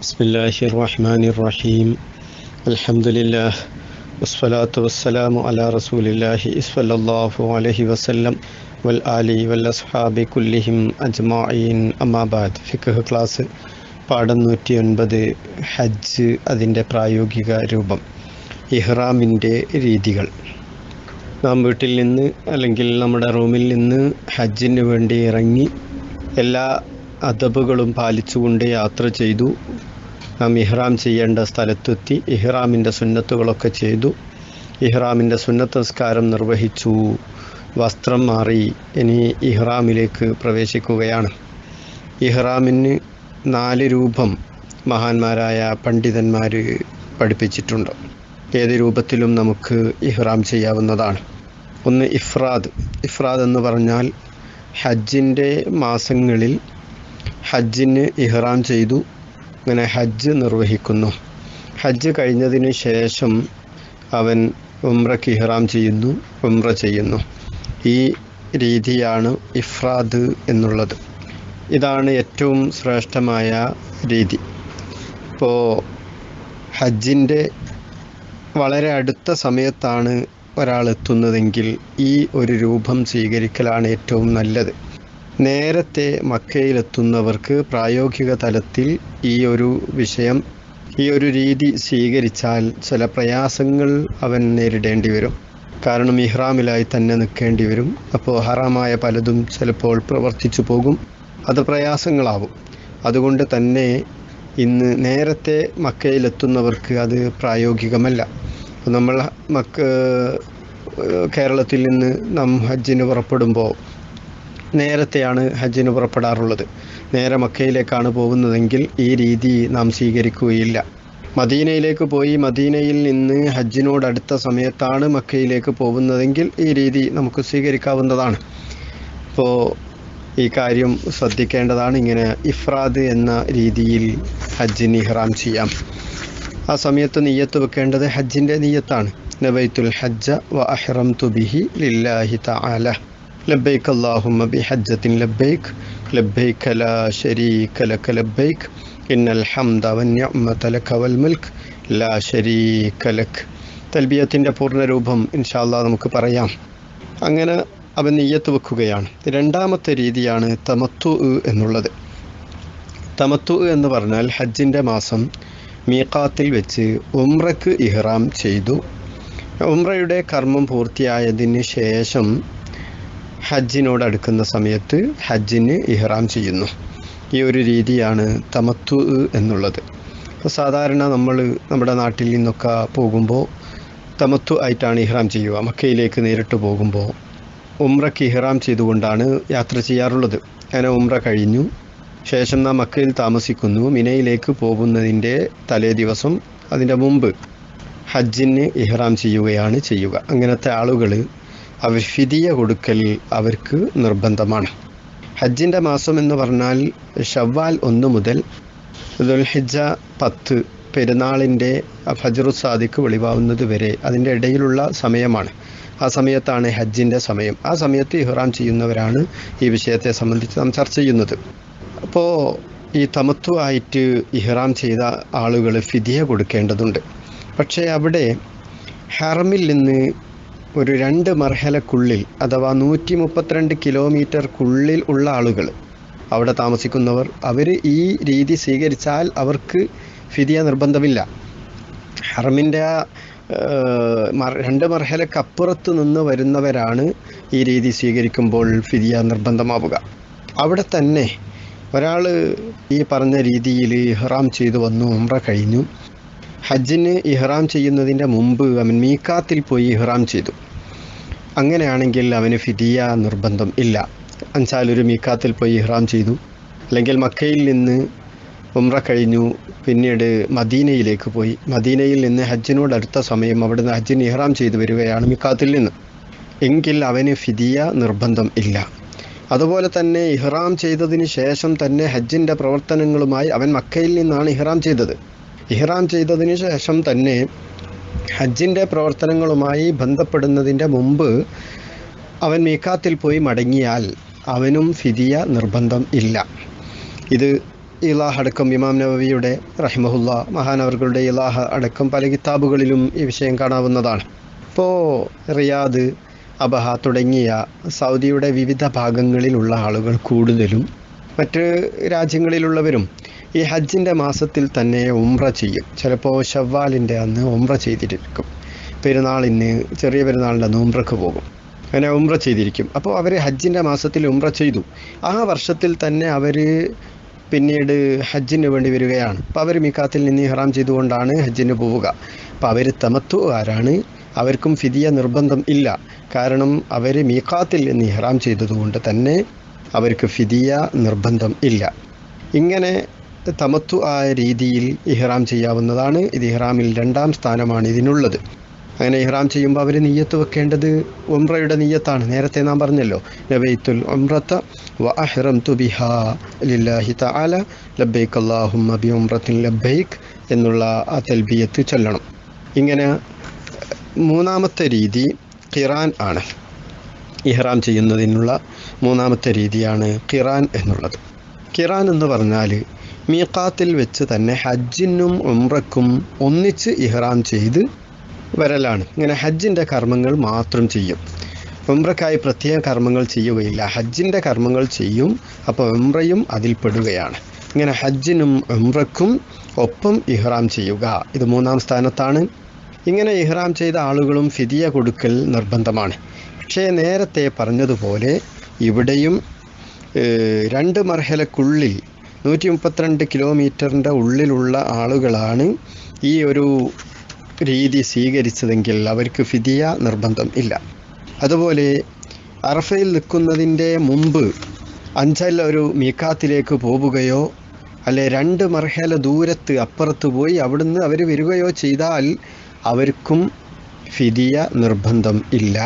بسم الله الرحمن الرحيم الحمد لله والصلاة والسلام على رسول الله صلى الله عليه وسلم والآل والأصحاب كلهم أجمعين أما بعد ഫിഖ് class പാഠം നൂറ്റി ഒൻപത് ഹജ്ജ് അതിൻ്റെ പ്രായോഗിക രൂപം ഇഹ്റാമിൻ്റെ രീതികൾ നാം വീട്ടിൽ നിന്ന് അല്ലെങ്കിൽ നമ്മുടെ റൂമിൽ നിന്ന് ഹജ്ജിന് വേണ്ടി ഇറങ്ങി എല്ലാ അദബുകളും പാലിച്ചുകൊണ്ട് യാത്ര ചെയ്തു. നാം ഇഹ്റാം ചെയ്യേണ്ട സ്ഥലത്തെത്തി. ഇഹ്റാമിന്റെ സുന്നത്തുകളൊക്കെ ചെയ്തു. ഇഹ്റാമിന്റെ സുന്നത്ത് നിസ്കാരം നിർവഹിച്ചു. വസ്ത്രം മാറി ഇനി ഇഹ്റാമിലേക്ക് പ്രവേശിക്കുകയാണ്. ഇഹ്റാമിന് നാല് രൂപം മഹാന്മാരായ പണ്ഡിതന്മാർ പഠിപ്പിച്ചിട്ടുണ്ട്. ഏത് രൂപത്തിലും നമുക്ക് ഇഹ്റാം ചെയ്യാവുന്നതാണ്. ഒന്ന് ഇഫ്രാദ്. ഇഫ്രാദ് എന്ന് പറഞ്ഞാൽ ഹജ്ജിന്റെ മാസങ്ങളിൽ ഹജ്ജിന് ഇഹ്റാം ചെയ്തു. അങ്ങനെ ഹജ്ജ് നിർവഹിക്കുന്നു. ഹജ്ജ് കഴിഞ്ഞതിന് ശേഷം അവൻ ഉംറയ്ക്ക് ഇഹ്റാം ചെയ്യുന്നു ഉംറ ചെയ്യുന്നു. ഈ രീതിയാണ് ഇഫ്രാദ് എന്നുള്ളത്. ഇതാണ് ഏറ്റവും ശ്രേഷ്ഠമായ രീതി. ഇപ്പോൾ ഹജ്ജിന്റെ വളരെ അടുത്ത സമയത്താണ് ഒരാൾ എത്തുന്നതെങ്കിൽ ഈ ഒരു രൂപം സ്വീകരിക്കലാണ് ഏറ്റവും നല്ലത്. നേരത്തെ മക്കയിലെത്തുന്നവർക്ക് പ്രായോഗിക തലത്തിൽ ഈ ഒരു വിഷയം ഈ ഒരു രീതി സ്വീകരിച്ചാൽ ചില പ്രയാസങ്ങൾ അവൻ നേരിടേണ്ടി വരും. കാരണം ഇഹ്റാമിലായി തന്നെ നിൽക്കേണ്ടി വരും. അപ്പോൾ ഹറാമായ പലതും ചിലപ്പോൾ പ്രവർത്തിച്ചു പോകും. അത് പ്രയാസങ്ങളാവും. അതുകൊണ്ട് തന്നെ ഇന്ന് നേരത്തെ മക്കയിലെത്തുന്നവർക്ക് അത് പ്രായോഗികമല്ല. നമ്മൾ മക്ക കേരളത്തിൽ നിന്ന് നാം ഹജ്ജിന് പുറപ്പെടുമ്പോൾ നേരത്തെയാണ് ഹജ്ജിന് പുറപ്പെടാറുള്ളത്. നേരെ മക്കയിലേക്കാണ് പോകുന്നതെങ്കിൽ ഈ രീതി നാം സ്വീകരിക്കുകയില്ല. മദീനയിലേക്ക് പോയി മദീനയിൽ നിന്ന് ഹജ്ജിനോടടുത്ത സമയത്താണ് മക്കയിലേക്ക് പോകുന്നതെങ്കിൽ ഈ രീതി നമുക്ക് സ്വീകരിക്കാവുന്നതാണ്. അപ്പോൾ ഈ കാര്യം ശ്രദ്ധിക്കേണ്ടതാണ്. ഇങ്ങനെ ഇഫ്രാദ് എന്ന രീതിയിൽ ഹജ്ജിന് ഇഹ്റാം ചെയ്യാം. ആ സമയത്ത് നീയത്ത് വെക്കേണ്ടത് ഹജ്ജിന്റെ നീയത്താണ് നബൈത്തുൽ ഹജ്ജ വ അഹ്റം തുബിഹി ലില്ലാഹി തആല. ലബ്ബൈക്ക് അല്ലാഹുമ്മ ബിഹജ്ജത്തിൻ ലബ്ബൈക്ക് ലബ്ബൈക്ക് ലാ ശരീക ലക ലബ്ബൈക്ക് ഇന്നൽ ഹംദ വന്നിഅമത ലക വൽ മുൽക്ക് ലാ ശരീക ലക് തൽബിയത്തിന്റെ പൂർണരൂപം ഇൻഷാല്ലാ നമുക്ക് പറയാം. അങ്ങനെ അവൻ നെയ്യത്ത് വെക്കുകയാണ്. രണ്ടാമത്തെ രീതിയാണ് തമത്തു എന്നുള്ളത്. തമത്തു എന്ന് പറഞ്ഞാൽ ഹജ്ജിന്റെ മാസം മീക്കാത്തിൽ വെച്ച് ഉംറക്ക് ഇഹ്റാം ചെയ്തു. ഉംറയുടെ കർമ്മം പൂർത്തിയായതിന് ശേഷം ഹജ്ജിനോട് അടുക്കുന്ന സമയത്ത് ഹജ്ജിന് ഇഹ്റാം ചെയ്യുന്നു. ഈ ഒരു രീതിയാണ് തമത്തു എന്നുള്ളത്. അപ്പോൾ സാധാരണ നമ്മൾ നമ്മുടെ നാട്ടിൽ നിന്നൊക്കെ പോകുമ്പോൾ തമത്തു ആയിട്ടാണ് ഇഹ്റാം ചെയ്യുക. മക്കയിലേക്ക് നേരിട്ട് പോകുമ്പോൾ ഉംറയ്ക്ക് ഇഹ്റാം ചെയ്തുകൊണ്ടാണ് യാത്ര ചെയ്യാറുള്ളത്. അങ്ങനെ ഉംറ കഴിഞ്ഞു. ശേഷം നാം മക്കയിൽ താമസിക്കുന്നു. മിനയിലേക്ക് പോകുന്നതിന്റെ തലേ ദിവസം അതിന്റെ മുമ്പ് ഹജ്ജിന് ഇഹ്റാം ചെയ്യുകയാണ് ചെയ്യുക. അങ്ങനത്തെ ആളുകൾ അവർ കൊടുക്കൽ അവർക്ക് നിർബന്ധമാണ്. ഹജ്ജിന്റെ മാസം എന്ന് പറഞ്ഞാൽ ഷവ്വാൽ ഒന്ന് മുതൽ ദുൽഹിജ പത്ത് പെരുന്നാളിന്റെ ഫജറു സാദിക്ക് വെളിവാവുന്നത് വരെ അതിന്റെ ഇടയിലുള്ള സമയമാണ്. ആ സമയത്താണ് ഹജ്ജിന്റെ സമയം. ആ സമയത്ത് ഇഹ്റാം ചെയ്യുന്നവരാണ് ഈ വിഷയത്തെ സംബന്ധിച്ച് നാം ചർച്ച ചെയ്യുന്നത്. അപ്പോൾ ഈ തമത്വമായിട്ട് ഇഹ്റാം ചെയ്ത ആളുകൾ ഫിദിയ കൊടുക്കേണ്ടതുണ്ട്. പക്ഷേ അവിടെ ഹറമിൽ നിന്ന് ഒരു രണ്ട് മർഹലക്കുള്ളിൽ അഥവാ നൂറ്റി മുപ്പത്തിരണ്ട് കിലോമീറ്റർക്കുള്ളിൽ ഉള്ള ആളുകൾ. അവിടെ താമസിക്കുന്നവർ അവർ ഈ രീതി സ്വീകരിച്ചാൽ അവർക്ക് ഫിദിയ നിർബന്ധമില്ല. ഹറമിന്റെ ആ രണ്ട് മർഹലക്കപ്പുറത്ത് നിന്ന് വരുന്നവരാണ് ഈ രീതി സ്വീകരിക്കുമ്പോൾ ഫിദിയ നിർബന്ധമാവുക. അവിടെ തന്നെ ഒരാൾ ഈ പറഞ്ഞ രീതിയിൽ ഇഹ്റാം ചെയ്തു വന്നു ഉംറ കഴിഞ്ഞു. ഹജ്ജിന് ഇഹ്റാം ചെയ്യുന്നതിന്റെ മുമ്പ് അവൻ മീക്കാത്തിൽ പോയി ഇഹ്റാം ചെയ്തു. അങ്ങനെയാണെങ്കിൽ അവന് ഫിദിയ നിർബന്ധം ഇല്ല. അഞ്ചാൽ ഒരു മീക്കാത്തിൽ പോയി ഇഹ്റാം ചെയ്തു. അല്ലെങ്കിൽ മക്കയിൽ നിന്ന് ഉംറ കഴിഞ്ഞു. പിന്നീട് മദീനയിലേക്ക് പോയി. മദീനയിൽ നിന്ന് ഹജ്ജിനോട് അടുത്ത സമയം അവിടുന്ന് ഹജ്ജിന് ഇഹ്റാം ചെയ്തു വരികയാണ് മിക്കാത്തിൽ നിന്ന്. എങ്കിൽ അവന് ഫിദിയ നിർബന്ധം ഇല്ല. അതുപോലെ തന്നെ ഇഹ്റാം ചെയ്തതിന് ശേഷം തന്നെ ഹജ്ജിന്റെ പ്രവർത്തനങ്ങളുമായി അവൻ മക്കയിൽ നിന്നാണ് ഇഹ്റാം ചെയ്തത്. ഇഹ്റാം ചെയ്തതിന് ശേഷം തന്നെ ഹജ്ജിന്റെ പ്രവർത്തനങ്ങളുമായി ബന്ധപ്പെടുന്നതിന്റെ മുമ്പ് അവൻ മീക്കാത്തിൽ പോയി മടങ്ങിയാൽ അവനും ഫിദിയ നിർബന്ധം ഇല്ല. ഇത് ഇലാഹ് അടക്കം ഇമാം നവവിയുടെ റഹിമഹുല്ല മഹാനവർകളുടെ ഇലാഹ് അടക്കം പല കിതാബുകളിലും ഈ വിഷയം കാണാവുന്നതാണ്. ഇപ്പോൾ റിയാദ് അബഹ തുടങ്ങിയ സൗദിയുടെ വിവിധ ഭാഗങ്ങളിലുള്ള ആളുകൾ കൂടുതലും മറ്റ് രാജ്യങ്ങളിലുള്ളവരും ഈ ഹജ്ജിന്റെ മാസത്തിൽ തന്നെ ഉംറ ചെയ്യും. ചിലപ്പോൾ ഷവ്വാലിന്റെ അന്ന് ഉംറ ചെയ്തിരിക്കും. പെരുന്നാളിന് ചെറിയ പെരുന്നാളിന്റെ അന്ന് ഉംറക്ക് പോകും. അങ്ങനെ ഉംറ ചെയ്തിരിക്കും. അപ്പോൾ അവർ ഹജ്ജിന്റെ മാസത്തിൽ ഉംറ ചെയ്തു. ആ വർഷത്തിൽ തന്നെ അവർ പിന്നീട് ഹജ്ജിന് വേണ്ടി വരികയാണ്. അപ്പോൾ അവർ മിക്കാത്തിൽ നിന്ന് ഇഹ്റാം ചെയ്തുകൊണ്ടാണ് ഹജ്ജിന് പോവുക. അപ്പോൾ അവർ തമത്തുകാരാണ് അവർക്കും ഫിദിയ നിർബന്ധം ഇല്ല. കാരണം അവർ മീക്കാത്തിൽ നിന്ന് ഇഹ്റാം ചെയ്തതുകൊണ്ട് തന്നെ അവർക്ക് ഫിദിയ നിർബന്ധം ഇല്ല. ഇങ്ങനെ തമത്തു ആയ രീതിയിൽ ഇഹ്റാം ചെയ്യാവുന്നതാണ്. ഇത് ഇഹ്റാമിൽ രണ്ടാം സ്ഥാനമാണ് ഇതിനുള്ളത്. അങ്ങനെ ഇഹ്റാം ചെയ്യുമ്പോൾ അവർ നീയത്ത് വെക്കേണ്ടത് ഉംറയുടെ നീയത്താണ്. നേരത്തെ നാം പറഞ്ഞല്ലോ നബൈത്തുൽ ഉംറത്ത വ അഹ്റം തു ബിഹാ ലില്ലാഹി തആല ലബ്ബൈക്ക് അല്ലാഹുമ്മ ബി ഉംറത്തിൻ ലബ്ബൈക്ക് എന്നുള്ള ആ തൽബിയത്ത് ചൊല്ലണം. ഇങ്ങനെ മൂന്നാമത്തെ രീതി ഖിറാൻ ആണ്. ഇഹ്റാം ചെയ്യുന്നതിനുള്ള മൂന്നാമത്തെ രീതിയാണ് ഖിറാൻ എന്നുള്ളത്. ഖിറാൻ എന്ന് പറഞ്ഞാൽ മീഖാത്തിൽ വെച്ച് തന്നെ ഹജ്ജിനും ഉംറക്കും ഒന്നിച്ച് ഇഹ്റാം ചെയ്ത് വരലാണ്. ഇങ്ങനെ ഹജ്ജിന്റെ കർമ്മങ്ങൾ മാത്രം ചെയ്യും. ഉംറക്കായി പ്രത്യേക കർമ്മങ്ങൾ ചെയ്യുകയില്ല. ഹജ്ജിന്റെ കർമ്മങ്ങൾ ചെയ്യും. അപ്പോൾ ഉംറയും അതിൽപ്പെടുകയാണ് ഇങ്ങനെ ഹജ്ജിനും ഉംറക്കും ഒപ്പം ഇഹ്റാം ചെയ്യുക. ഇത് മൂന്നാം സ്ഥാനത്താണ്. ഇങ്ങനെ ഇഹ്റാം ചെയ്ത ആളുകളും ഫിദിയ കൊടുക്കൽ നിർബന്ധമാണ്. പക്ഷേ നേരത്തെ പറഞ്ഞതുപോലെ ഇവിടെയും രണ്ട് മർഹലക്കുള്ളിൽ നൂറ്റി മുപ്പത്തിരണ്ട് കിലോമീറ്ററിന്റെ ഉള്ളിലുള്ള ആളുകളാണ് ഈ ഒരു രീതി സ്വീകരിച്ചതെങ്കിൽ അവർക്ക് ഫിദിയ നിർബന്ധം ഇല്ല. അതുപോലെ അറഫയിൽ നിൽക്കുന്നതിന്റെ മുമ്പ് അഞ്ചല്ല ഒരു മീക്കാത്തിലേക്ക് പോവുകയോ അല്ലെ രണ്ട് മർഹല ദൂരത്ത് അപ്പുറത്ത് പോയി അവിടുന്ന് അവർ വരികയോ ചെയ്താൽ അവർക്കും ഫിദിയ നിർബന്ധം ഇല്ല.